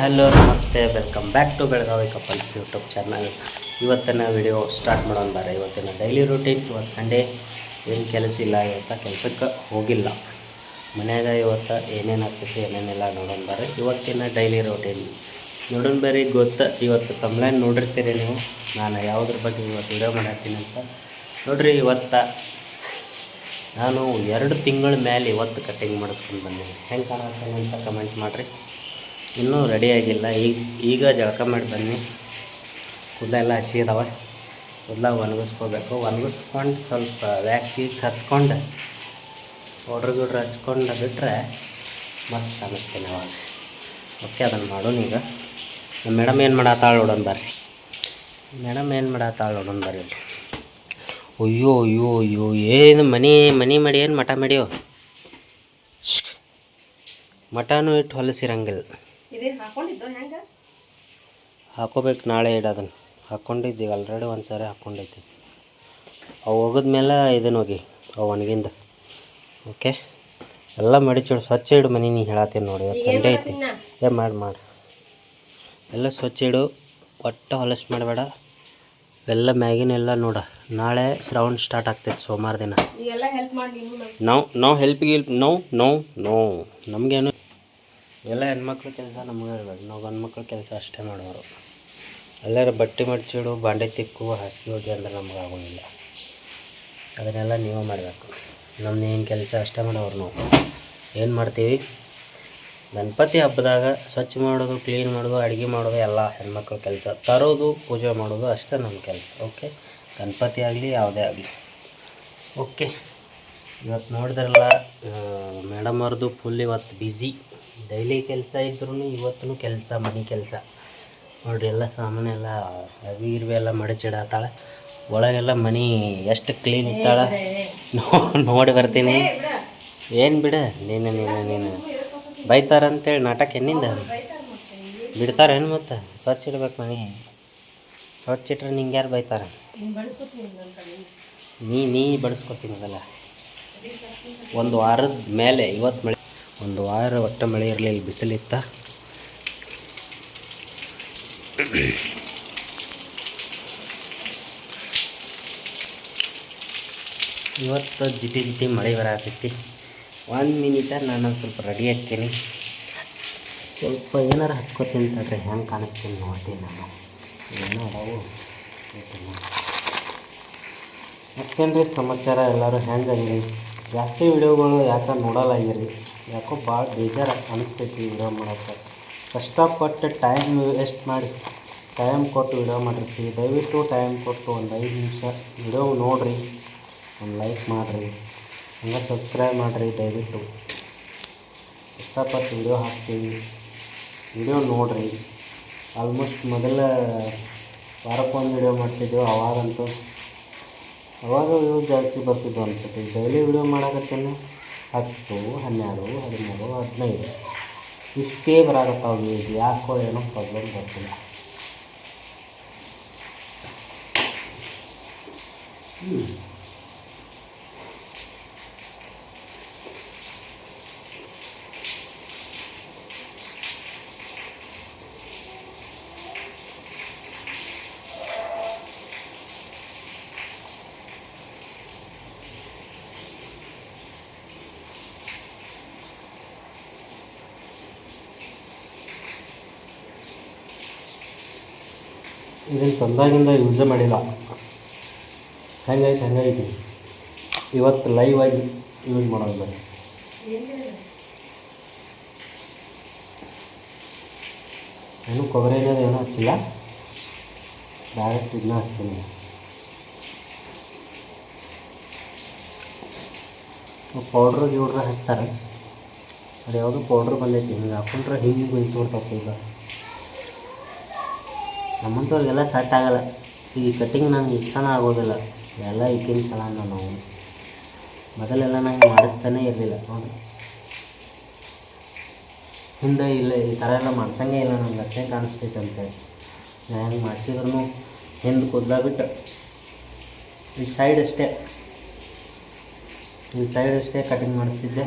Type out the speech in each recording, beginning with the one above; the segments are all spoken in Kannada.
ಹಲೋ, ನಮಸ್ತೆ welcome back to Belagavi couples YouTube channel ಇವತ್ತಿನ ವಿಡಿಯೋ ಸ್ಟಾರ್ಟ್ ಮಾಡೋಣ ಬಾರ. ಇವತ್ತಿನ ಡೈಲಿ ರೂಟೀನ್ ಇವತ್ತು ಸಂಡೇ ಏನು ಕೆಲಸ ಇಲ್ಲ, ಇವತ್ತು ಕೆಲಸಕ್ಕೆ ಹೋಗಿಲ್ಲ. ಮನ್ಯಾಗ ಇವತ್ತು ಏನೇನು ಆಗ್ತೈತಿ, ಏನೇನೆಲ್ಲ ನೋಡೋಣ ಬಾರ. ಇವತ್ತಿನ ಡೈಲಿ ರೂಟೀನ್ ನೋಡೋಣ ಬೇರೆ, ಗೊತ್ತ ಇವತ್ತು ತಮ್ಲೈನ್ ನೋಡಿರ್ತೀರಿ ನೀವು. ನಾನು ಯಾವುದ್ರ ಬಗ್ಗೆ ಇವತ್ತು ವಿಡಿಯೋ ಮಾಡತ್ತೀನಿ ಅಂತ. ನೋಡ್ರಿ, ಇವತ್ತು ನಾನು ಎರಡು ತಿಂಗಳ ಮೇಲೆ ಇವತ್ತು ಕಟಿಂಗ್ ಮಾಡಿಸ್ಕೊಂಡು ಬಂದೀನಿ. ಹೆಂಗೆ ಕಾಣತ್ತೇನೆ ಅಂತ ಕಮೆಂಟ್ ಮಾಡಿರಿ. ಇನ್ನೂ ರೆಡಿ ಆಗಿಲ್ಲ. ಈಗ ಈಗ ಜಳಕ ಮಾಡಿ ಬನ್ನಿ. ಕೂದಲೆಲ್ಲ ಹಸಿ ಇದಾವೆ ಕೂದಲ ಒಣಗಿಸ್ಕೋಬೇಕು. ಒಣಗಿಸ್ಕೊಂಡು ಸ್ವಲ್ಪ ವ್ಯಾಕ್ಸಿ ಹಚ್ಕೊಂಡು ಪೌಡ್ರ್ ಗಿಡ್ರ್ ಹಚ್ಕೊಂಡು ಬಿಟ್ಟರೆ ಮಸ್ತ್ ಅನ್ನಿಸ್ತೀನಿ ಅವಾಗ ಓಕೆ ಅದನ್ನು ಮಾಡೋಣ ಈಗ ನಮ್ಮ ಮೇಡಮ್ ಏನು ಮಾಡತ್ತಾಳ ನೋಡೋಣ ಬರ್ರಿ. ಮೇಡಮ್ ಏನು ಮಾಡತ್ತಾಳ ನೋಡೋಣ ಬರ್ರಿ ಅಯ್ಯೋ ಅಯ್ಯೋ ಅಯ್ಯೋ. ಏನು ಮನಿ ಮನಿ ಮಾಡಿ ಏನು ಮಠ ಮಾಡಿಯೋ. ಮಠನೂ ಇಟ್ಟು ಹೊಲಸಿರಂಗಿಲ್ಲ. ಇದೇನು ಹಾಕೊಂಡಿದ್ದು? ಹೆಂಗೆ ಹಾಕೋಬೇಕು ನಾಳೆ ಇಡೋದನ್ನು ಹಾಕ್ಕೊಂಡಿದ್ದೀವಿ ಆಲ್ರೆಡಿ ಒಂದು ಸಾರಿ ಹಾಕ್ಕೊಂಡೈತಿ ಅವು ಹೋಗಿದ್ಮೇಲೆ ಇದನ್ನು ಹೋಗಿ ಅವು ಒಣಗಿಂದ. ಓಕೆ ಎಲ್ಲ ಮಡಿಚಿಡು ಸ್ವಚ್ಛ ಇಡು ಮನೆ ನೀನು ಹೇಳತ್ತೀನಿ ನೋಡಿ ಇವತ್ತು ಸಂಡೇ ಐತಿ. ಏ ಮಾಡಿ ಮಾಡಿ. ಎಲ್ಲ ಸ್ವಚ್ಛ ಇಡು ಒಟ್ಟು ಹೊಲಸು ಮಾಡಬೇಡ. ಎಲ್ಲ ಮ್ಯಾಗಿನೆಲ್ಲ ನೋಡ. ನಾಳೆ ಶ್ರಾವಣ ಸ್ಟಾರ್ಟ್ ಆಗ್ತೈತೆ ಸೋಮವಾರ ದಿನ. ನಾವು ನಾವು ಹೆಲ್ಪಿಗೆ ಹೆಲ್ಪ್ ನೋವು ನೋವು ನೋ ನಮಗೇನು ಎಲ್ಲ ಹೆಣ್ಮಕ್ಳು ಕೆಲಸ ನಮ್ಗೆ ಇರಬೇಕು ನಾವು ಗಂಡು ಮಕ್ಳು ಕೆಲಸ ಅಷ್ಟೇ ಮಾಡೋರು. ಎಲ್ಲರೂ ಬಟ್ಟೆ ಮಡ್ಚಿಡು, ಬಾಂಡೆ ತಿಕ್ಕು, ಹಾಸಿಗೆ ಹೋಗಿ ಅಂದ್ರೆ ನಮ್ಗೆ ಆಗೋದಿಲ್ಲ ಅದನ್ನೆಲ್ಲ ನೀವು ಮಾಡಬೇಕು. ನಮ್ದು ಏನು ಕೆಲಸ ಅಷ್ಟೇ ಮಾಡೋರು ನಾವು. ಏನು ಮಾಡ್ತೀವಿ? ಗಣಪತಿ ಹಬ್ಬದಾಗ ಸ್ವಚ್ಛ ಮಾಡೋದು, ಕ್ಲೀನ್ ಮಾಡೋದು, ಅಡುಗೆ ಮಾಡೋದು ಎಲ್ಲ ಹೆಣ್ಮಕ್ಳ ಕೆಲಸ. ತರೋದು, ಪೂಜೆ ಮಾಡೋದು ಅಷ್ಟೇ ನಮ್ಮ ಕೆಲಸ. ಓಕೆ? ಗಣಪತಿ ಆಗಲಿ, ಯಾವುದೇ ಆಗಲಿ. ಓಕೆ? ಇವತ್ತು ನೋಡಿದ್ರಲ್ಲ ಮೇಡಮ್ ಅವ್ರದ್ದು ಫುಲ್ ಇವತ್ತು ಬ್ಯುಸಿ ಡೈಲಿ ಕೆಲಸ ಇದ್ರೂ ಇವತ್ತು ಕೆಲಸ, ಮನೆ ಕೆಲಸ. ನೋಡ್ರಿ, ಎಲ್ಲ ಸಾಮಾನೆಲ್ಲ ಅವಿ ಇರ್ವಿ ಎಲ್ಲ ಮಡಚಿಡತ್ತಾಳೆ ಒಳಗೆಲ್ಲ ಮನೆ ಎಷ್ಟು ಕ್ಲೀನ್ ಇತ್ತಾಳ ನೋಡಿ ಬರ್ತೀನಿ. ಏನು ಬಿಡ? ನೀನು ನೀನು ನೀನು. ಬೈತಾರಂತೇಳಿ ನಾಟಕ ಎನ್ನಿಂದ? ಬಿಡ್ತಾರೇನು ಮತ್ತು? ಸ್ವಚ್ಛ ಇಡ್ಬೇಕು ಮನೆ ಸ್ವಚ್ಛ ಇಟ್ರೆ ನಿಂಗೆ ಯಾರು ಬೈತಾರೆ? ನೀ ನೀ ಬಡಿಸ್ಕೊತೀನಿ ಅದಲ್ಲ ಒಂದು ವಾರದ ಮೇಲೆ ಇವತ್ತು ಮಳೆ ಒಂದು ವಾರ ಒಟ್ಟ ಮಳೆ ಇರಲಿಲ್ಲ ಬಿಸಿಲಿತ್ತ ಇವತ್ತು ಜಿಟಿ ಜಿಟಿ ಮಳೆ ಬರತೈತಿ ಒಂದು ಮಿನಿಟ ನಾನು ಸ್ವಲ್ಪ ರೆಡಿ ಹಾಕ್ತೀನಿ ಸ್ವಲ್ಪ ಏನಾರು ಹಚ್ಕೋತೀನಿ ತಡ್ರಿ, ಹೆಂಗೆ ಕಾಣಿಸ್ತೀನಿ ನೋಡ್ತೀನಿ ನಾನು. ಏನೋ ಅದಾವು? ಮತ್ತೇನು ರೀ ಸಮಾಚಾರ ಎಲ್ಲರೂ ಹೆಂಗೆ ಜಾಸ್ತಿ ವಿಡಿಯೋಗಳು ಯಾಕೆ ನೋಡಲಾಗಿರಿ ಯಾಕೋ ಭಾಳ ಬೇಜಾರು ಅನಿಸ್ತೈತಿ ವಿಡಿಯೋ ಮಾಡೋಕ್ಕೆ. ಕಷ್ಟಪಟ್ಟು ಟೈಮ್ ವೇಸ್ಟ್ ಮಾಡಿ ಟೈಮ್ ಕೊಟ್ಟು ವಿಡಿಯೋ ಮಾಡಿರ್ತೀವಿ. ದಯವಿಟ್ಟು ಟೈಮ್ ಕೊಟ್ಟು ಒಂದು ಐದು ನಿಮಿಷ ವಿಡಿಯೋ ನೋಡಿರಿ, ಒಂದು ಲೈಕ್ ಮಾಡಿರಿ, ಹಂಗೆ ಸಬ್ಸ್ಕ್ರೈಬ್ ಮಾಡಿರಿ ದಯವಿಟ್ಟು. ಕಷ್ಟಪಟ್ಟು ವಿಡಿಯೋ ಹಾಕ್ತೀವಿ. ವಿಡಿಯೋ ನೋಡಿರಿ. ಆಲ್ಮೋಸ್ಟ್ ಮೊದಲ ವಾರಕ್ಕೊಂದು ವಿಡಿಯೋ ಮಾಡ್ತಿದ್ದೆವು, ಅವಾಗಂತೂ, ಅವಾಗ ವ್ಯೂ ಜಾಸ್ತಿ ಬರ್ತಿದ್ದೆವು ಅನ್ಸುತ್ತೆ. ಡೈಲಿ ವಿಡಿಯೋ ಮಾಡಕತ್ತೇನೆ? ಹತ್ತು ಹನ್ನೆರಡು ಹದಿಮೂರು ಹದಿನೈದು. ಇಷ್ಟೇ ಬರಾಕತ್ತಾವ ವ್ಯೂಸ್ ಯಾಕೋ ಏನೋ ಪ್ರಾಬ್ಲಮ್ ಬರ್ತಿಲ್ಲ. ಇದನ್ನು ತಂದಾಗಿಂದ ಯೂಸೇ ಮಾಡಿಲ್ಲ. ಹೆಂಗೈತೆ ಹೆಂಗೈತಿ ಇವತ್ತು ಲೈವ್ ಆಗಿ ಯೂಸ್ ಮಾಡೋದು ಏನು ಕೊಬ್ಬರಿ ಅನ್ನೋದು ಏನೂ ಹಚ್ಚಿಲ್ಲ. ಡೈರೆಕ್ಟ್ ಇದನ್ನ ಹಚ್ತೀನಿ ಪೌಡ್ರ್ ಗಿವ್ಡ್ರ್ ಹಚ್ತಾರೆ. ಅದು ಯಾವುದು ಪೌಡ್ರ್ ಬಂದೈತಿ ಹಾಕೊಂಡ್ರೆ ಹಿಂಗೆ ಬಿಡ್ತಾವೆ ಈಗ. ನಮ್ಮಂಥವ್ರಿಗೆಲ್ಲ ಸೆಟ್ ಆಗಲ್ಲ. ಈ ಕಟ್ಟಿಂಗ್ ನಂಗೆ ಇಷ್ಟನೇ ಆಗೋದಿಲ್ಲ. ಎಲ್ಲ ಈಗಿನ ಸಲ ನಾವು ಮೊದಲೆಲ್ಲ ನಂಗೆ ಮಾಡಿಸ್ತಾನೆ ಇರಲಿಲ್ಲ. ನೋಡಿ ಹಿಂದೆ ಇಲ್ಲ ಈ ಥರ ಎಲ್ಲ ಮಾಡ್ಸಂಗೇ ಇಲ್ಲ ನಂಗೆ ಅಷ್ಟೇ ಕಾಣಿಸ್ತೈತಂತೆ ನಾನು ಮಾಡಿಸಿದ್ರು ಹಿಂದೆ ಕೂದಲ ಬಿಟ್ಟು ಈ ಸೈಡ್ ಅಷ್ಟೇ. ಈ ಸೈಡ್ ಅಷ್ಟೇ ಕಟಿಂಗ್ ಮಾಡಿಸ್ತಿದ್ದೆ.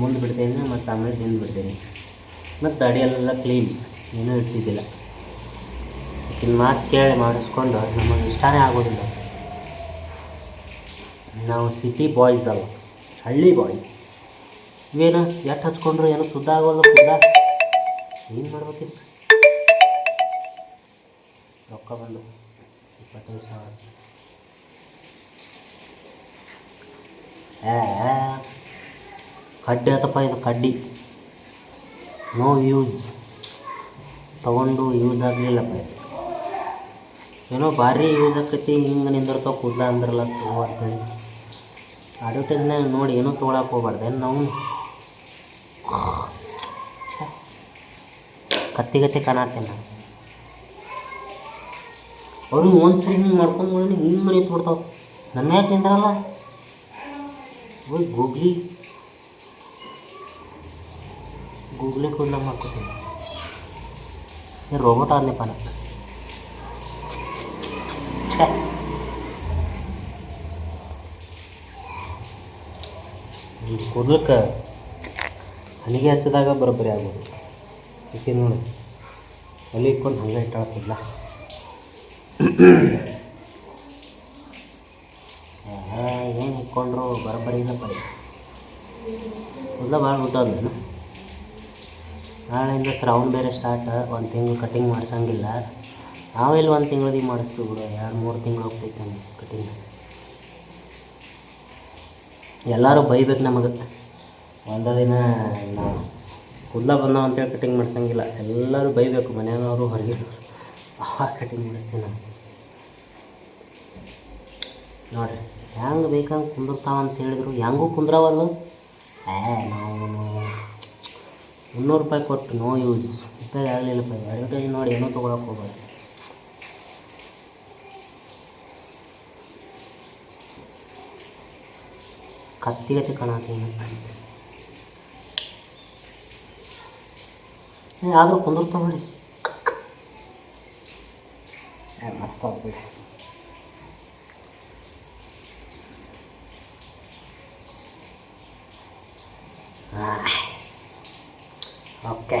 ಮುಂದೆ ಬಿಡ್ತೀನಿ ಮತ್ತು ಆಮೇಲೆ ಹಿಂದೆ ಬಿಡ್ತೀನಿ. ಮತ್ತು ತಡಿಯಲ್ಲೆಲ್ಲ ಕ್ಲೀನ್ ಏನೂ ಇರ್ತಿದ್ದಿಲ್ಲ ಆಕಿನ ಮಾತು ಕೇಳಿ ಮಾಡಿಸ್ಕೊಂಡು ನಮಗೆ ಇಷ್ಟನೇ ಆಗೋದಿಲ್ಲ. ನಾವು ಸಿಟಿ ಬಾಯ್ಸ್ ಅಲ್ಲ, ಹಳ್ಳಿ ಬಾಯ್ಸ್ ಇವೇನು ಎಟ್ಟು ಹಚ್ಕೊಂಡ್ರು ಏನು ಶುದ್ಧ ಆಗೋಲ್ಲ ಕೂಡ? ಏನು ಮಾಡ್ಬೇಕಿತ್ತು? ರೊಕ್ಕ ಬಂದು ಇಪ್ಪತ್ತೈದು ಸಾವಿರ. ಕಡ್ಡಿ ಆತಪ್ಪ, ಇದು ಕಡ್ಡಿ. ನೋ ಯೂಸ್ ತಗೊಂಡು ಯೂಸ್ ಆಗಲಿಲ್ಲಪ್ಪ ಇದು. ಏನೋ ಭಾರಿ ಯೂಸ್ ಆಕೈತಿ ಹಿಂಗೆ ನಿಂದಿರ್ತಾವ ಕೂದಲ ಅಂದ್ರಲ್ಲ ತೊಗೊಬಾರ್ದು ಅಂತೇಳಿ. ಅಡ್ವರ್ಟೈಸ್ನಾಗ ನೋಡಿ ಏನೂ ತೊಗೊಳಕ್ಕೆ ಹೋಗ್ಬಾರ್ದು. ಏನು ನಾವು ಕತ್ತಿ ಕಾಣತ್ತೇನೆ ನಾನು ಅವ್ರಿಗೆ ಒಂದ್ಸರಿ ಹಿಂಗೆ ಮಾಡ್ಕೊಂಡು ನೋಡಿ ಹಿಂಗೆ ಮನೆ ಬಿಡ್ತಾವೆ. ನನ್ನ ಯಾಕೆ ತಿಂದ್ರಲ್ಲ? ಓಯ್ ಗೂಗ್ಲಿ. ಗೂಗ್ಲಿ ಕೂದಲ ಮಾಡ್ಕೊತೀನಿ. ರೋಬೋಟ್ ಆದ್ನಪ್ಪ ನಾ. ಛೆ ಈ ಕೂದಲಕ್ಕೆ ಹಲಿಗೆ ಹಚ್ಚಿದಾಗ ಬರೋಬ್ಬರಿ ಆಗ್ಬೋದು ಈಕೆ ನೋಡಿ. ಹಲಿ ಇಟ್ಕೊಂಡು ಹಂಗೆ ಇಟ್ಟಾಳ ಕೂದಲ ಏನು ಇಟ್ಕೊಂಡ್ರು? ಬರೋಬ್ಬರಿ ಇಲ್ಲಪ್ಪ ಇದು. ಕೂದಲ ಭಾಳ ಉದ್ದಾವೇನು ನಾಳೆಯಿಂದ ಶ್ರಾವಣ ಬೇರೆ ಸ್ಟಾರ್ಟ್ ಒಂದು ತಿಂಗಳು ಕಟಿಂಗ್ ಮಾಡ್ಸಂಗಿಲ್ಲ. ನಾವೆಲ್ಲಿ ಒಂದು ತಿಂಗಳಿಗೆ ಮಾಡಿಸ್ತೀವಿ ಬಿಡು, ಎರಡು ಮೂರು ತಿಂಗಳು ಹೋಗ್ತೈತೆ ಕಟಿಂಗ್ ಎಲ್ಲರೂ ಬೈಬೇಕು ನಮಗೆ. ಒಂದು ದಿನ ನಾವು ಬಂದಾವ ಅಂತೇಳಿ ಕಟಿಂಗ್ ಮಾಡ್ಸಂಗಿಲ್ಲ. ಎಲ್ಲರೂ ಬೈಬೇಕು ಮನೆಯವರು ಹೊರಗೆ ಆ ಕಟಿಂಗ್ ಮಾಡಿಸ್ತೀನಿ ನಾನು. ನೋಡ್ರಿ, ಹೆಂಗೆ ಬೇಕಂಗೆ ಕುಂದಿರ್ತಾವ ಅಂತ ಹೇಳಿದ್ರು, ಹೆಂಗೂ ಕುಂದ್ರವಲ್ಲ ಏ ನಾವು ಮುನ್ನೂರು ರೂಪಾಯಿ ಕೊಟ್ಟು ನೋ ಯೂಸ್ ಉಪಯೋಗ ಆಗಲಿಲ್ಲಪ್ಪ. ಅಡ್ವರ್ಟೈಸ್ ನೋಡಿ ಏನೂ ತೊಗೊಳಕ್ಕೆ ಹೋಗ್ಬಾರ್ದು ಗತಿ ಕಾಣತ್ತೀನಿ ಆದರೂ ಕುಂದಿರ್ತಾವ ಏ, ಮಸ್ತ್ ಬಿಡಿ. ಓಕೆ.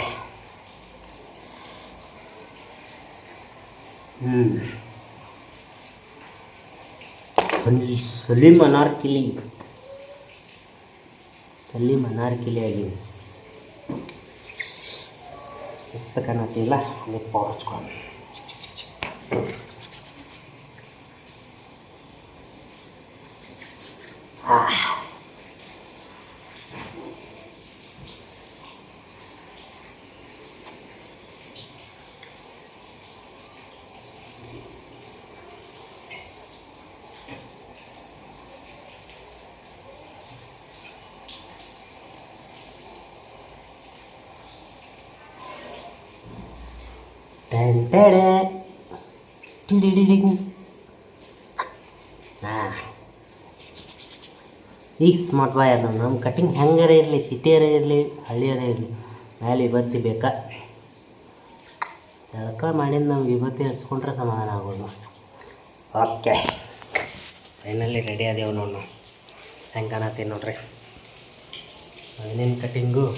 ಹ್ಞೂ ಸಲಿ ಸಲೀಮ್ ಅನಾರ್ಕಿಲಿ ಸಲೀಮ್ ಅನಾರ್ಕಿಲಿ ಆಗಿದೆ ಮಸ್ತ್ ಅಲ್ಲಿ ಲಿಪ್ಪ ಈಗ ಸ್ಮಾರ್ಟ್ ಬಾಯ್ ಅದ ನಮ್ಮ ಕಟಿಂಗ್ ಹೆಂಗಾರ ಇರಲಿ ಸಿಟಿಯರೇ ಇರಲಿ ಹಳ್ಳಿಯರೇ ಇರಲಿ ಮೇಲೆ ವಿಭತ್ತಿ ಬೇಕಾ? ಎಳ್ಕ ಮಾಡಿದ ನಮ್ಗೆ ವಿಭತ್ತಿ ಹಚ್ಕೊಂಡ್ರೆ ಸಮಾಧಾನ ಆಗೋದು. ಓಕೆ. ಫೈನಲಿ ರೆಡಿ ಆದೇವು ನೋಡೋಣ ನಾವು. ಹೆಂಗೆ ಕಾಣತ್ತೀನಿ ನೋಡ್ರಿ? ಮೊದಲಿನ ಕಟಿಂಗು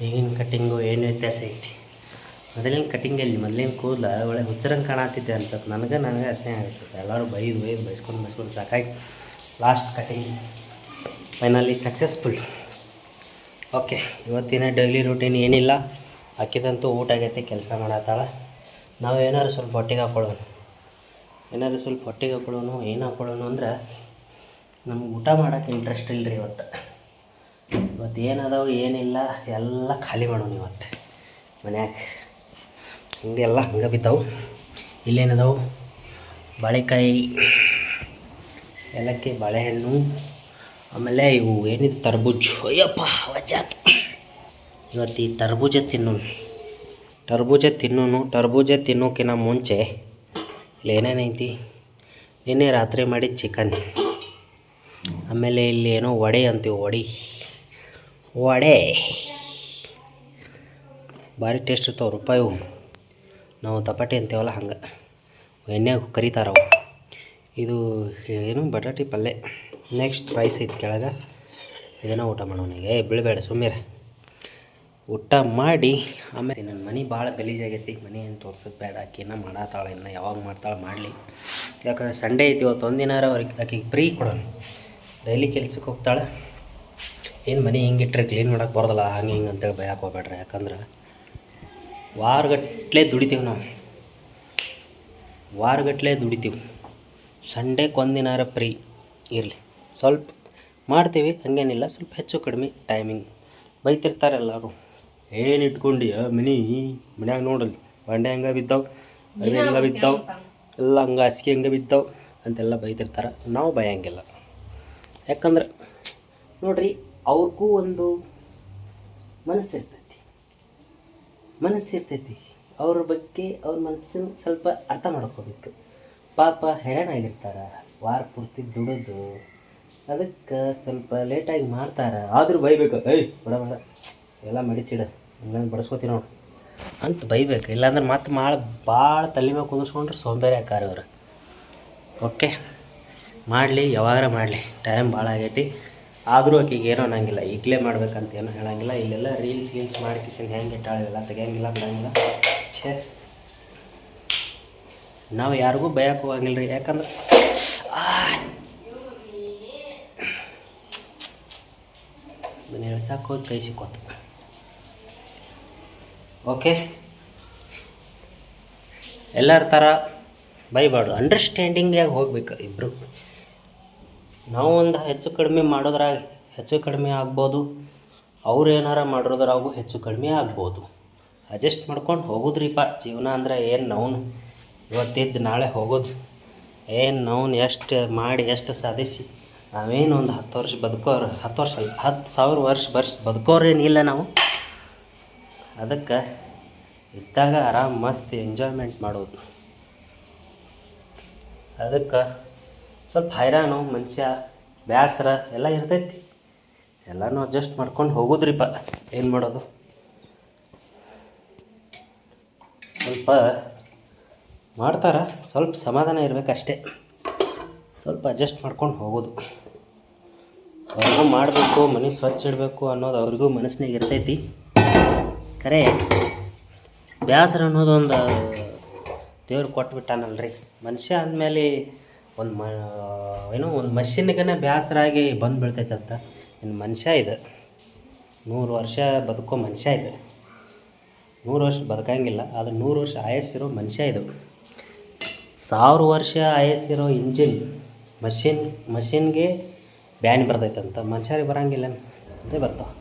ಈಗಿನ ಕಟಿಂಗು ಏನು ವ್ಯತ್ಯಾಸ ಐತಿ? ಮೊದಲಿನ ಕಟಿಂಗ್ ಎಲ್ಲಿ ಮೊದಲಿನ ಕೂದಲ ಒಳ್ಳೆ ಹುಚ್ಚರಂಗೆ ಕಾಣತ್ತಿದ್ದೆ ಅಂತ ನನಗೆ ನನಗೆ ಅಸಹ್ಯ ಆಗ್ತದೆ ಎಲ್ಲರೂ ಬೈದು ಬೈದು ಬೈಸ್ಕೊಂಡು ಬೈಸ್ಕೊಂಡು ಸಾಕಾಗಿ last cutting finally successful okay ಇವತ್ತಿನ ಡೈಲಿ ರೂಟೀನ್ ಏನಿಲ್ಲ. ಅಕ್ಕಿದಂತೂ ಊಟ ಆಗೈತೆ ಕೆಲಸ ಮಾಡತ್ತಾಳ. ನಾವು ಏನಾದ್ರು ಸ್ವಲ್ಪ ಹೊಟ್ಟೆಗೆ ಹಾಕೊಳ್ಳೋಣ ಏನಾದ್ರು ಸ್ವಲ್ಪ ಹೊಟ್ಟೆಗೆ ಹಾಕೊಳ್ಳೋಣ ಏನು ಹಾಕೊಳ್ಳೋಣ ಅಂದ್ರೆ ನಮ್ಗೆ ಊಟ ಮಾಡೋಕ್ಕೆ ಇಂಟ್ರೆಸ್ಟ್ ಇಲ್ಲ ರೀ ಇವತ್ತು ಇವತ್ತು ಏನದಾವು ಏನಿಲ್ಲ, ಎಲ್ಲ ಖಾಲಿ ಮಾಡೋಣ ಇವತ್ತು ಮನ್ಯಾಗ. ಹಿಂಗೆಲ್ಲ ಹಂಗೆ ಬಿತ್ತವು. ಇಲ್ಲೇನದಾವು? ಬಾಳೆಕಾಯಿ, ಏಲಕ್ಕಿ, ಬಾಳೆಹಣ್ಣು, ಆಮೇಲೆ ಇವು ಏನಿದೆ ತರ್ಬೂಜ್. ಅಯ್ಯಪ್ಪ ವಜಾತ್ ಇವತ್ತು ಈ ತರ್ಬೂಜ ತಿನ್ನೋನು ಟರ್ಬೂಜ ತಿನ್ನೋನು ಟರ್ಬೂಜ ತಿನ್ನೋಕ್ಕಿಂತ ಮುಂಚೆ ಇಲ್ಲಿ ಏನೇನೈತಿ ನಿನ್ನೆ ರಾತ್ರಿ ಮಾಡಿದ ಚಿಕನ್. ಆಮೇಲೆ ಇಲ್ಲಿ ಏನೋ ವಡೆ ಅಂತೀವಿ, ವಡಿ. ವಡೆ. ಭಾರಿ ಟೇಸ್ಟ್ ಇರ್ತಾವೆ ರೂಪಾಯಿ ನಾವು ತಪಾಟೆ ಅಂತೀವಲ್ಲ ಹಂಗೆ. ಎಣ್ಣೆಗೆ ಕರಿತಾರವು ಇದು ಏನು ಬಟಾಟಿ ಪಲ್ಯ ನೆಕ್ಸ್ಟ್ ರೈಸ್ ಐತಿ ಕೆಳಗೆ. ಇದನ್ನು ಊಟ ಮಾಡೋಣ ಏ, ಬೀಳಬೇಡ ಸುಮ್ಮೀರ ಊಟ ಮಾಡಿ ಆಮೇಲೆ ನನ್ನ ಮನೆ ಭಾಳ ಗಲೀಜಾಗೈತಿ. ಮನೆ ಏನು ತೋರ್ಸೋದು ಬೇಡ. ಆಕಿನ ಮಾಡತ್ತಾಳೆ ಇನ್ನು ಯಾವಾಗ ಮಾಡ್ತಾಳೆ ಮಾಡಲಿ. ಯಾಕಂದ್ರೆ ಸಂಡೇ ಐತಿ ಇವತ್ತು ಒಂದಿನಾರ ಅವ್ರಿಗೆ ಆಕೆಗೆ ಫ್ರೀ ಕೊಡೋಣ. ಡೈಲಿ ಕೆಲ್ಸಕ್ಕೆ ಹೋಗ್ತಾಳೆ. ಏನು ಮನೆ ಹಿಂಗಿಟ್ರೆ ಕ್ಲೀನ್ ಮಾಡೋಕ್ಕೆ ಬರೋದಲ್ಲ. ಹಂಗೆ ಹಿಂಗೆ ಅಂತೇಳಿ ಭಯ ಯಾಕಂದ್ರೆ ವಾರಗಟ್ಲೆ ದುಡಿತೀವಿ ನಾವು. ವಾರಗಟ್ಲೆ ದುಡಿತೀವಿ. ಸಂಡೇಗೆ ಒಂದಿನಾರ ಫ್ರೀ ಇರಲಿ. ಸ್ವಲ್ಪ ಮಾಡ್ತೀವಿ ಹಂಗೇನಿಲ್ಲ ಸ್ವಲ್ಪ ಹೆಚ್ಚು ಕಡಿಮೆ ಟೈಮಿಂಗ್ ಬೈತಿರ್ತಾರೆ ಎಲ್ಲರೂ. ಏನು ಇಟ್ಕೊಂಡು ಮನಿ? ಮನ್ಯಾಗ ನೋಡಲಿ ಬಂಡೆ ಹಂಗೆ ಬಿದ್ದಾವೆ? ಅರಿವೆ ಹಂಗೆ ಬಿದ್ದಾವೆ? ಎಲ್ಲ ಹಂಗೆ ಹಾಸಿಗೆ ಹಂಗೆ ಬಿದ್ದಾವೆ? ಅಂತೆಲ್ಲ ಬೈತಿರ್ತಾರೆ. ನಾವು ಬಯಂಗಿಲ್ಲ. ಯಾಕಂದ್ರೆ ನೋಡ್ರಿ ಅವ್ರಿಗೂ ಒಂದು ಮನಸ್ಸಿರ್ತೈತಿ ಮನಸ್ಸಿರ್ತೈತಿ ಅವ್ರ ಬಗ್ಗೆ ಅವ್ರ ಮನಸ್ಸನ್ನ ಸ್ವಲ್ಪ ಅರ್ಥ ಮಾಡ್ಕೋಬೇಕು. ಪಾಪ ಆಗಿರ್ತಾರೆ. ವಾರ ಪೂರ್ತಿ ದುಡಿದು. ಅದಕ್ಕೆ ಸ್ವಲ್ಪ ಲೇಟಾಗಿ ಮಾಡ್ತಾರೆ. ಆದರೂ ಬೈಬೇಕು. ಏಯ್, ಬಡ ಬಡ. ಎಲ್ಲ ಮಡಿಚಿಡ. ಇಲ್ಲ ಬಡಿಸ್ಕೋತೀವಿ ನೋಡಿ. ಅಂತ ಬೈಬೇಕು. ಇಲ್ಲಾಂದ್ರೆ ಮತ್ತೆ ಮಾಡಿ ಭಾಳ ತಲೆ ಮೇಲೆ ಕುದಿಸ್ಕೊಂಡ್ರೆ ಸೋಂಬೇರಿ ಅವ್ರು. ಓಕೆ ಮಾಡಲಿ, ಯಾವಾಗಾರ ಮಾಡಲಿ. ಟೈಮ್ ಭಾಳ ಆಗೈತಿ. ಆದರೂ ಆಕೆಗೆ ಏನೋ ಅನ್ನಂಗಿಲ್ಲ. ಈಗಲೇ ಮಾಡ್ಬೇಕಂತ ಏನೋ ಹೇಳಂಗಿಲ್ಲ. ಇಲ್ಲೆಲ್ಲ ರೀಲ್ಸ್ ಗೀಲ್ಸ್ ಮಾಡಿ ಕಿಶನ್ ಹೆಂಗೆ ಇಟ್ಟಾಳಿಲ್ಲ ತೆಗಿಯಂಗಿಲ್ಲ, ಬಿಡಂಗಿಲ್ಲ. ಛೇ. ನಾವು ಯಾರಿಗೂ ಬಯಕ್ಕೆ ಹೋಗಂಗಿಲ್ಲ ರೀ ಯಾಕಂದ್ರೆ ಮನೆ ಎಳ್ಸಕ್ಕೆ ಹೋಗಿ ಕೈ ಸಿಕ್ಕೋತ. ಓಕೆ. ಎಲ್ಲರ ಥರ ಬೈಬಾರ್ದು. ಅಂಡರ್ಸ್ಟ್ಯಾಂಡಿಂಗಾಗಿ ಹೋಗ್ಬೇಕು ಇಬ್ಬರು ನಾವು ಒಂದು ಹೆಚ್ಚು ಕಡಿಮೆ ಮಾಡೋದ್ರಾಗ ಹೆಚ್ಚು ಕಡಿಮೆ ಆಗ್ಬೋದು. ಅವ್ರು ಏನಾರ ಮಾಡೋದ್ರಾಗೂ ಹೆಚ್ಚು ಕಡಿಮೆ ಆಗ್ಬೋದು. ಅಡ್ಜಸ್ಟ್ ಮಾಡ್ಕೊಂಡು ಹೋಗೋದ್ರಿಪ್ಪ ಜೀವನ ಅಂದ್ರೆ ಏನು ನಾವು ಇವತ್ತಿದ್ದು ನಾಳೆ ಹೋಗೋದು. ಏನು ನಾವು ಎಷ್ಟು ಮಾಡಿ ಎಷ್ಟು ಸಾಧಿಸಿ? ನಾವೇನು ಒಂದು ಹತ್ತು ವರ್ಷ ಬದುಕೋರು, ಹತ್ತು ವರ್ಷ ಅಲ್ಲ ಹತ್ತು ಸಾವಿರ ವರ್ಷ ವರ್ಷ ಬದುಕೋರೇನಿಲ್ಲ ನಾವು. ಅದಕ್ಕೆ ಇದ್ದಾಗ ಆರಾಮ್ ಮಸ್ತ್ ಎಂಜಾಯ್ಮೆಂಟ್ ಮಾಡೋದು. ಅದಕ್ಕೆ ಸ್ವಲ್ಪ ಹೈರಾಣು, ಮನುಷ್ಯ ಬೇಸರ ಎಲ್ಲ ಇರ್ತೈತಿ. ಎಲ್ಲನೂ ಅಡ್ಜಸ್ಟ್ ಮಾಡ್ಕೊಂಡು ಹೋಗೋದ್ರಿಪ್ಪ. ಏನು ಮಾಡೋದು? ಸ್ವಲ್ಪ ಮಾಡ್ತಾರ, ಸ್ವಲ್ಪ ಸಮಾಧಾನ ಇರಬೇಕಷ್ಟೇ. ಸ್ವಲ್ಪ ಅಡ್ಜಸ್ಟ್ ಮಾಡ್ಕೊಂಡು ಹೋಗೋದು. ಅವ್ರಿಗೂ ಮಾಡಬೇಕು, ಮನೆ ಸ್ವಚ್ಛ ಇಡಬೇಕು ಅನ್ನೋದು ಅವ್ರಿಗೂ ಮನಸ್ಸಿನಾಗ ಇರ್ತೈತಿ. ಖರೆ ಬೇಸರ ಅನ್ನೋದು ಒಂದು ದೇವ್ರು ಕೊಟ್ಬಿಟ್ಟಾನಲ್ರಿ. ಮನುಷ್ಯ ಅಂದಮೇಲೆ ಒಂದು ಮ ಏನೋ ಒಂದು ಮಷಿನ್ಗನೆ ಬೇಸರಾಗಿ ಬಂದು ಅಂತ ಇನ್ನು ಮನುಷ್ಯ ಇದೆ. ನೂರು ವರ್ಷ ಬದುಕೋ ಮನುಷ್ಯ ಇದೆ. ನೂರು ವರ್ಷ ಬದುಕಂಗಿಲ್ಲ ಅದು ನೂರು ವರ್ಷ ಆಯಸ್ಸಿರೋ ಮನುಷ್ಯ ಇದು. ಸಾವಿರ ವರ್ಷ ಆಯಸ್ಸಿರೋ ಇಂಜಿನ್ ಮಷಿನ್ ಮಷಿನ್ಗೆ ಬ್ಯಾನ್ ಬರ್ತೈತಂತ. ಮನುಷ್ಯರಿಗೆ ಬರಂಗಿಲ್ಲ ಅದೇ ಬರ್ತಾವೆ.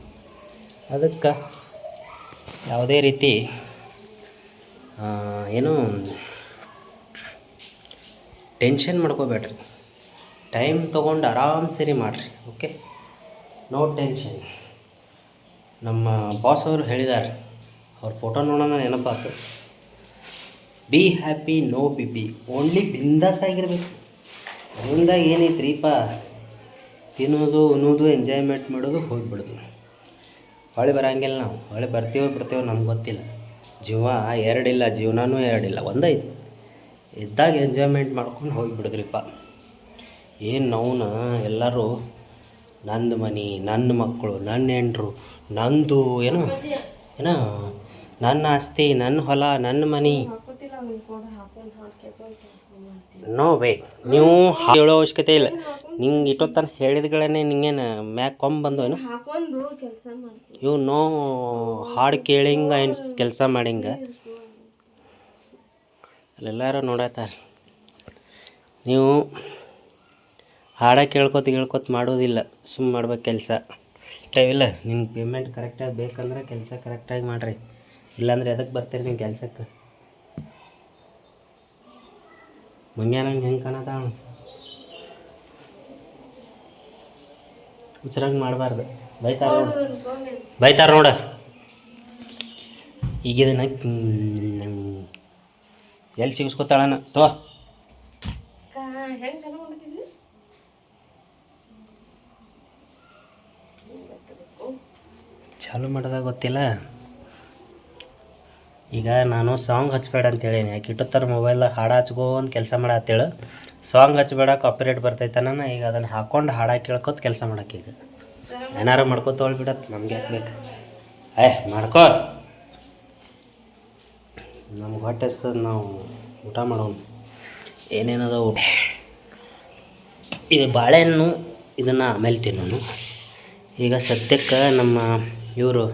ಅದಕ್ಕೆ ಯಾವುದೇ ರೀತಿ ಏನು ಟೆನ್ಷನ್ ಮಾಡ್ಕೋಬೇಡ್ರಿ. ಟೈಮ್ ತೊಗೊಂಡು ಆರಾಮ್ ಸರಿ ಮಾಡಿರಿ, ಓಕೆ? ನೋ ಟೆನ್ಷನ್ ನಮ್ಮ ಬಾಸ್ ಅವರು ಹೇಳಿದ್ದಾರೆ ಅವ್ರ ಫೋಟೋ ನೋಡೋಣ ನೆನಪಾತು be happy no be be only ಬಿಂದಾಸ್ ಆಗಿರ್ಬೇಕು. ಏನೈತೆ ಏನೈತ್ರಿಪ್ಪ ತಿನ್ನೋದು ಉನ್ನೋದು ಎಂಜಾಯ್ಮೆಂಟ್ ಮಾಡೋದು ಹೋಗ್ಬಿಡೋದು. ಹೊಳೆ ಬರೋಂಗಿಲ್ಲ ನಾವು. ಹೊಳೆ ಬರ್ತೀವೋ ಬಿಡ್ತೀವೋ ನಮ್ಗೆ ಗೊತ್ತಿಲ್ಲ. ಜೀವ ಎರಡಿಲ್ಲ, ಜೀವನನೂ ಎರಡಿಲ್ಲ, ಒಂದೈತಿ. ಇದ್ದಾಗ ಎಂಜಾಯ್ಮೆಂಟ್ ಮಾಡ್ಕೊಂಡು ಹೋಗಿಬಿಡಿದ್ರಿಪ್ಪ ಏನು ನೌನ ಎಲ್ಲರೂ ನಂದು ಮನೆ ನನ್ನ ಮಕ್ಕಳು ನನ್ನ ಹೆಂಡ್ರು ನಂದು ಏನೋ ಏನೋ ನನ್ನ ಆಸ್ತಿ ನನ್ನ ಹೊಲ ನನ್ನ ಮನೆ. ನೋ ಬೈ ನೀವು ಹೇಳೋ ಅವಶ್ಯಕತೆ ಇಲ್ಲ. ನಿಂಗೆ ಇಟ್ಟೋ ತನಕ ಹೇಳಿದ್ಗಳೇ ನಿಂಗೇನು ಮ್ಯಾಕ್ ಕೊಂಬ್ ಬಂದು ಏನು? ಇವು ನೋ ಹಾಡು ಕೇಳಿಂಗ ಏನು ಕೆಲಸ ಮಾಡಿಂಗ. ಅಲ್ಲೆಲ್ಲರೂ ನೋಡತ್ತಾರೆ ನೀವು ಹಾಡ ಕೇಳ್ಕೊತ ಕೇಳ್ಕೊತ ಮಾಡೋದಿಲ್ಲ ಸುಮ್ಮ ಮಾಡ್ಬೇಕು ಕೆಲಸ. ಇಲ್ಲ ನಿಮ್ಗೆ ಪೇಮೆಂಟ್ ಕರೆಕ್ಟಾಗಿ ಬೇಕಂದ್ರೆ ಕೆಲಸ ಕರೆಕ್ಟಾಗಿ ಮಾಡಿರಿ. ಇಲ್ಲಾಂದ್ರೆ ಎದಕ್ಕೆ ಬರ್ತೀರಿ ನೀವು ಕೆಲಸಕ್ಕೆ? ಮುಂಜಾನೆ ಹೆಂಗೆ ಕಾಣತ್ತ ಹುಚ್ಚರಂಗೆ ಮಾಡಬಾರ್ದು. ಬೈತಾರ ನೋಡು. ಬೈತಾರ ನೋಡ. ಈಗ ಇದನ್ನ ಎಲ್ಲಿ ಸಿಗಿಸ್ಕೊತಾಳನ? ತೋ. ಚಾಲೂ ಮಾಡೋದಾಗ ಗೊತ್ತಿಲ್ಲ. ಈಗ ನಾನು ಸಾಂಗ್ ಹಚ್ಬೇಡ ಅಂತ ಹೇಳೀನಿ ಯಾಕೆ ಇಟ್ಟತ್ತಾರ ಮೊಬೈಲ್ ಹಾಡು ಹಚ್ಕೋ ಅಂತ ಕೆಲಸ ಮಾಡತ್ತೇಳು ಸಾಂಗ್ ಹಚ್ಬೇಡ ಕಾಪಿರೇಟ್ ಬರ್ತೈತೆ ನಾನು ಈಗ ಅದನ್ನು ಹಾಕೊಂಡು ಹಾಡು ಕೇಳ್ಕೊತ ಕೆಲಸ ಮಾಡೋಕೆ ಈಗ. ಏನಾರು ಮಾಡ್ಕೋತ ಬಿಡತ್ತೆ ನಮ್ಗೆ ಯಾಕೆ ಬೇಕು? ಏ ಮಾಡ್ಕೋ. ನಮ್ಗೆ ಹೊಟ್ಟೆ ಹಸ್ತದ ನಾವು ಊಟ ಮಾಡೋಣ ಏನೇನದಾವು ಇದು ಬಾಳೆಹಣ್ಣು, ಇದನ್ನು ಆಮೇಲೆ ತಿನ್ನೋಣ ಈಗ ಸದ್ಯಕ್ಕೆ ನಮ್ಮ ಇವರು,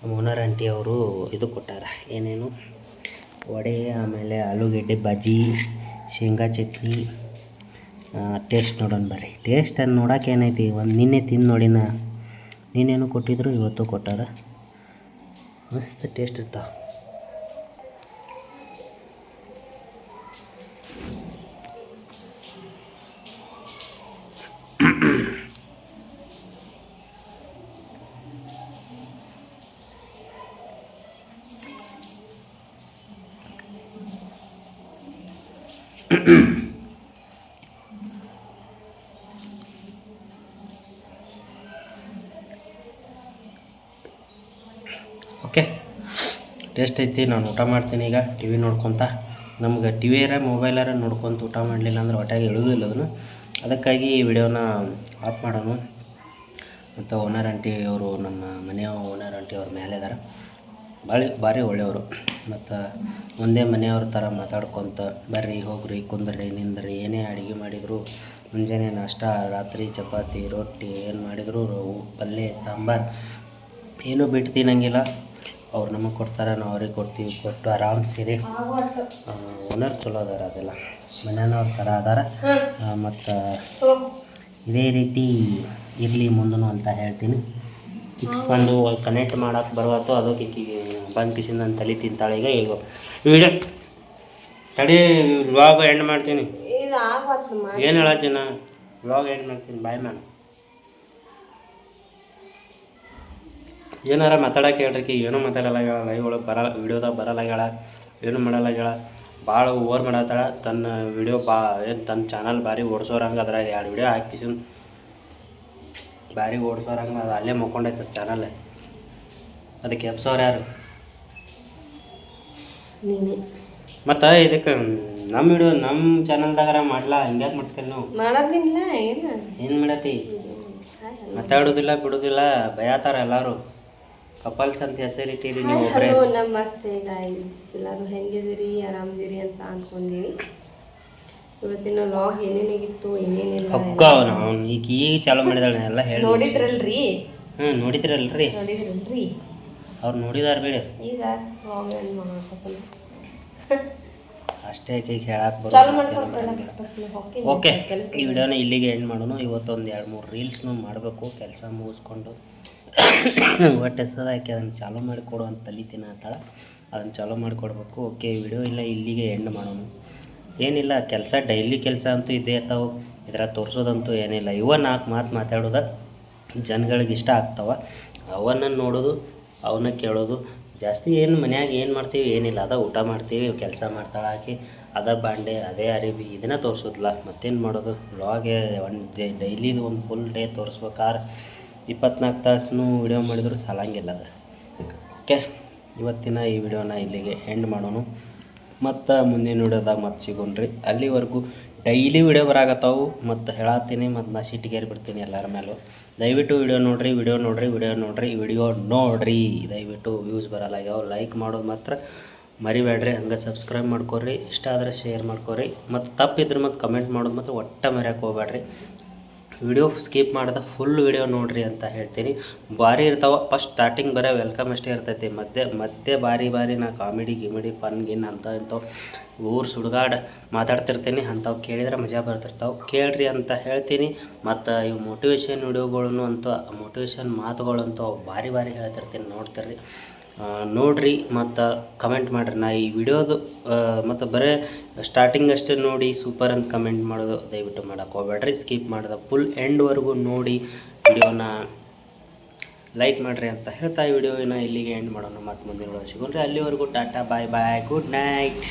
ನಮ್ಮ ಓನರ್ ಆಂಟಿ ಅವರು ಇದು ಕೊಟ್ಟಾರ. ಏನೇನು? ವಡೆ, ಆಮೇಲೆ ಆಲೂಗಡ್ಡೆ ಬಜ್ಜಿ, ಶೇಂಗಾ ಚಟ್ನಿ ಟೇಸ್ಟ್ ನೋಡೋಣ ಬರ್ರಿ. ಟೇಸ್ಟ್ ನೋಡೋಕೆ ಏನೈತಿ? ಒಂದು ನಿನ್ನೆ ತಿಂದು ನೋಡಿನ. ನೀನೇನು ಕೊಟ್ಟಿದ್ರು ಇವತ್ತು ಕೊಟ್ಟಾರ? ಮಸ್ತ್ ಟೇಸ್ಟ್ ಇರ್ತಾವೆ. ಓಕೆ. ಟೇಸ್ಟ್ ಐತಿ, ನಾನು ಊಟ ಮಾಡ್ತೀನಿ ಈಗ ಟಿ ವಿ ನೋಡ್ಕೊತ. ನಮ್ಗೆ ಟಿ ಮೊಬೈಲ್ ಮೊಬೈಲಾರ ನೋಡ್ಕೊತ ಊಟ ಮಾಡಲಿಲ್ಲ ಅಂದ್ರೆ ಒಟ್ಟಾಗಿ ಇಳುವುದಿಲ್ಲ ಅದನ್ನು. ಅದಕ್ಕಾಗಿ ಈ ವಿಡಿಯೋನ ಆಫ್ ಮಾಡೋಣ. ಮತ್ತು ಓನರ್ ಆಂಟಿ ಅವರು ನಮ್ಮ ಮನೆಯ ಓನರ್ ಆಂಟಿ ಅವ್ರ ಮೇಲೆ ಇದ್ದಾರೆ ಭಾಳ ಭಾರಿ ಒಳ್ಳೆಯವರು. ಮತ್ತು ಒಂದೇ ಮನೆಯವ್ರ ಥರ ಮಾತಾಡ್ಕೊತ, ಬರ್ರಿ, ಹೋಗ್ರಿ, ಕುಂದ್ರಿ, ನಿಂದ್ರಿ, ಏನೇ ಅಡುಗೆ ಮಾಡಿದ್ರು, ಮುಂಜಾನೆ ನಾಷ್ಟ, ರಾತ್ರಿ ಚಪಾತಿ, ರೊಟ್ಟಿ, ಏನು ಮಾಡಿದ್ರು ಪಲ್ಯ ಸಾಂಬಾರು, ಏನೂ ಬಿಟ್ಟು ತಿನ್ನಂಗಿಲ್ಲ ಅವ್ರು ನಮಗೆ ಕೊಡ್ತಾರೆ ನಾವು ಅವ್ರಿಗೆ ಕೊಡ್ತೀವಿ ಕೊಟ್ಟು ಆರಾಮ್ ಸೀರೆ. ಓನರ್ ಚಲೋ ಅದಾರ ಅದೆಲ್ಲ. ಮನೆಯವ್ರ ಥರ ಅದಾರ. ಮತ್ತು ಇದೇ ರೀತಿ ಇರಲಿ ಮುಂದೂ ಅಂತ ಹೇಳ್ತೀನಿ. ಇಟ್ಕೊಂಡು ಕನೆಕ್ಟ್ ಮಾಡೋಕೆ ಬರುವತ್ತು ಅದು ಈಕಿಗೆ ಬಂದ್ ಕಿಸಿಂದ ತಲೆ ತಿಂತಾಳೆ ಈಗ. ಈಗ ವಿಡಿಯೋ. ತಡಿ ವ್ಲಾಗ್ ಎಂಡ್ ಮಾಡ್ತೀನಿ. ಏನು ಹೇಳತ್ತೀನ? ವ್ಲಾಗ್ ಎಂಡ್ ಮಾಡ್ತೀನಿ. ಬಾಯ್ ಮ್ಯಾಮ್ ಏನಾರ ಮಾತಾಡಕ್ಕೆ ಹೇಳ್ರಿ ಏನೂ ಮಾತಾಡಲ್ಲ ಹೇಳ ಲೈವ್ ಒಳಗೆ ಬರಲ್ಲ ವೀಡಿಯೋದಾಗ ಬರಲ್ಲ ಹೇಳ ಏನು ಮಾಡಲ್ಲ ಹೇಳ ಭಾಳ ಓವರ್ ಮಾಡತ್ತಾಳ ತನ್ನ ವಿಡಿಯೋ ಬಾ ಏನು ತನ್ನ ಚಾನಲ್ ಭಾರಿ ಓಡಿಸೋರಂಗೆ ಅದ್ರಾಗ ಎರಡು ವಿಡಿಯೋ ಹಾಕಿಸಿ ಭಾರಿ ಓಡಿಸೋರಂಗೆ ಅದು ಅಲ್ಲೇ ಮುಕ್ಕೊಂಡೈತೆ ಚಾನಲ್. ಅದಕ್ಕೆ ಎಪ್ಸೋರ್ ಯಾರು? ಮತ್ತು ಇದಕ್ಕೆ ನಮ್ಮ ವಿಡಿಯೋ ನಮ್ಮ ಚಾನಲ್ದಾಗಾರ ಮಾಡ್ಲಾ? ಹಿಂಗ್ಯಾಕೆ ಮಾಡ್ತೀರಿ ನಾವು? ಮಾಡೋದಿಲ್ಲ ಏನು? ಏನು ಮಾಡತ್ತಿ? ಮಾತಾಡೋದಿಲ್ಲ ಬಿಡೋದಿಲ್ಲ ಭಯತಾರ ಎಲ್ಲರೂ. ಕಪಲ್ಸ್ ಅಂತ ಹೆಸರಿಟ್ಟಿರಿ ನೀವು ಒಬ್ಬರೇ ಹಲೋ ನಮಸ್ತೆ ಗಾಯ್ಸ್ ಎಲ್ಲರೂ ಹೆಂಗಿದ್ದೀರಿ? ಆರಾಮದಿರಿ ಅಂತ ಅಂದ್ಕೊಂಡೀವಿ ಇವತ್ತಿನ ಲಾಗ್ ಏನೇನಾಗಿತ್ತು ಏನೇನಿಲ್ಲ ಹೊಕ್ಕ ಅವನು ಈಗ ಈಗ ಚಾಲೂ ಮಾಡಿದಾಳೆ ಎಲ್ಲ ಹೇಳಿ ನೋಡಿದ್ರಲ್ರಿ? ಹ್ಞೂ ನೋಡಿದ್ರಲ್ರಿ. ನೋಡಿದ್ರಲ್ರಿ? ಅವ್ರು ನೋಡಿದಾರ ಬಿಡಿ. ಈಗ ಲಾಗ್ ಏನು ಮಾಡೋಣ ಅಷ್ಟೇ ಈಗ ಹೇಳಕ್ಕೆ ಬರೋದು ಓಕೆ ಈ ವಿಡಿಯೋನ ಇಲ್ಲಿಗೆ ಎಂಡ್ ಮಾಡೋಣ. ಇವತ್ತೊಂದು ಎರಡು ಮೂರು ರೀಲ್ಸ್ನು ಮಾಡಬೇಕು ಕೆಲಸ ಮುಗಿಸ್ಕೊಂಡು. ಹೊಟ್ಟೆ ಸದ ಹಾಕಿ ಅದನ್ನು ಚಾಲೂ ಮಾಡಿಕೊಡು ಅಂತ ತಲಿತೀನಿ ಅಂತಾಳ ಅದನ್ನು ಚಾಲೂ ಮಾಡಿಕೊಡ್ಬೇಕು. ಓಕೆ ವಿಡಿಯೋ ಇಲ್ಲ, ಇಲ್ಲಿಗೆ ಎಂಡ್ ಮಾಡೋಣ. ಏನಿಲ್ಲ, ಕೆಲಸ ಡೈಲಿ ಕೆಲಸ ಅಂತೂ ಇದ್ದೇ ಇರ್ತಾವೆ. ಇದ್ರಾಗ ತೋರಿಸೋದಂತೂ ಏನಿಲ್ಲ. ಇವ ನಾಲ್ಕು ಮಾತು ಮಾತಾಡೋದ ಜನಗಳಿಗೆ ಇಷ್ಟ ಆಗ್ತಾವ. ಅವನ್ನ ನೋಡೋದು ಅವನ್ನ ಕೇಳೋದು. ಜಾಸ್ತಿ ಏನು ಮನ್ಯಾಗ ಏನು ಮಾಡ್ತೀವಿ ಏನಿಲ್ಲ. ಅದ ಊಟ ಮಾಡ್ತೀವಿ, ಕೆಲಸ ಮಾಡ್ತಾಳೆ ಹಾಕಿ ಅದ ಬಾಂಡೆ, ಅದೇ ಅರಿವಿ. ಇದನ್ನ ತೋರಿಸೋದಿಲ್ಲ ಮತ್ತೇನು ಮಾಡೋದು? ವ್ಲಾಗೆ ಒಂದು ಡೈಲಿದು ಒಂದು ಫುಲ್ ಡೇ ತೋರಿಸ್ಬೇಕಾದ್ರೆ ಇಪ್ಪತ್ನಾಲ್ಕು ತಾಸು ವಿಡಿಯೋ ಮಾಡಿದ್ರು ಸಾಲಂಗಿಲ್ಲ ಅದು. ಓಕೆ, ಇವತ್ತಿನ ಈ ವಿಡಿಯೋನ ಇಲ್ಲಿಗೆ ಎಂಡ್ ಮಾಡೋಣ. ಮತ್ತು ಮುಂದಿನ ವಿಡಿಯೋದಾಗ ಮತ್ತೆ ಸಿಗೋಣ್ರಿ ಅಲ್ಲಿವರೆಗೂ ಡೈಲಿ ವಿಡಿಯೋ ಬರಾಕತ್ತಾವು. ಮತ್ತು ಹೇಳತ್ತೀನಿ ಮತ್ತು ನಾ ಸಿಟ್ಟಿಗೇರಿ ಬಿಡ್ತೀನಿ ಎಲ್ಲರ ಮೇಲೂ ದಯವಿಟ್ಟು ವಿಡಿಯೋ ನೋಡ್ರಿ ವಿಡಿಯೋ ನೋಡ್ರಿ ವಿಡಿಯೋ ನೋಡ್ರಿ ವಿಡಿಯೋ ನೋಡ್ರಿ. ದಯವಿಟ್ಟು ವ್ಯೂಸ್ ಬರಲ್ಲ. ಯಾವ ಲೈಕ್ ಮಾಡೋದು ಮಾತ್ರ ಮರಿಬೇಡ್ರಿ. ಹಂಗೆ ಸಬ್ಸ್ಕ್ರೈಬ್ ಮಾಡ್ಕೊರಿ. ಇಷ್ಟ ಆದರೆ ಶೇರ್ ಮಾಡ್ಕೊರಿ. ಮತ್ತು ತಪ್ಪಿದ್ರೆ ಮತ್ತು ಕಮೆಂಟ್ ಮಾಡೋದು ಮತ್ತು ಒಟ್ಟ ಮರ್ಯಾಕೆ ಹೋಗ್ಬೇಡ್ರಿ. ವಿಡಿಯೋ ಸ್ಕಿಪ್ ಮಾಡಿದ ಫುಲ್ ವಿಡಿಯೋ ನೋಡ್ರಿ ಅಂತ ಹೇಳ್ತೀನಿ. ಭಾರಿ ಇರ್ತಾವ. ಫಸ್ಟ್ ಸ್ಟಾರ್ಟಿಂಗ್ ಬರೀ ವೆಲ್ಕಮ್ ಅಷ್ಟೇ ಇರ್ತೈತಿ. ಮತ್ತೆ ಮತ್ತೆ ಭಾರಿ ಭಾರಿ ನಾ ಕಾಮಿಡಿ ಗಿಮಿಡಿ ಫನ್ ಗಿನ್ ಅಂತ ಇಂಥವು ಊರು ಸುಡುಗಾಡು ಮಾತಾಡ್ತಿರ್ತೀನಿ. ಅಂಥವು ಕೇಳಿದ್ರೆ ಮಜಾ ಬರ್ತಿರ್ತಾವೆ. ಕೇಳ್ರಿ ಅಂತ ಹೇಳ್ತೀನಿ. ಮತ್ತು ಇವು ಮೋಟಿವೇಶನ್ ವಿಡಿಯೋಗಳನ್ನು ಅಂತ ಮೋಟಿವೇಶನ್ ಮಾತುಗಳಂತೂ ಭಾರಿ ಭಾರಿ ಹೇಳ್ತಿರ್ತೀನಿ. ನೋಡ್ತಿರ್ರಿ. ನೋಡ್ರಿ ಮತ್ತು ಕಮೆಂಟ್ ಮಾಡಿರಿ. ನಾ ಈ ವಿಡಿಯೋದು ಮತ್ತು ಬರೇ ಸ್ಟಾರ್ಟಿಂಗ್ ಅಷ್ಟೇ ನೋಡಿ ಸೂಪರ್ ಅಂತ ಕಮೆಂಟ್ ಮಾಡೋದು ದಯವಿಟ್ಟು ಮಾಡೋಕೆ ಹೋಗ್ಬೇಡ್ರಿ. ಸ್ಕಿಪ್ ಮಾಡಿದ ಫುಲ್ ಎಂಡ್ವರೆಗೂ ನೋಡಿ ವಿಡಿಯೋನ ಲೈಕ್ ಮಾಡಿರಿ ಅಂತ ಹೇಳ್ತಾ ಈ ವಿಡಿಯೋನ ಇಲ್ಲಿಗೆ ಎಂಡ್ ಮಾಡೋಣ. ಮತ್ತು ಮುಂದಿನ ಸಿಗೋಣ್ರಿ. ಅಲ್ಲಿವರೆಗೂ tata bye bye good night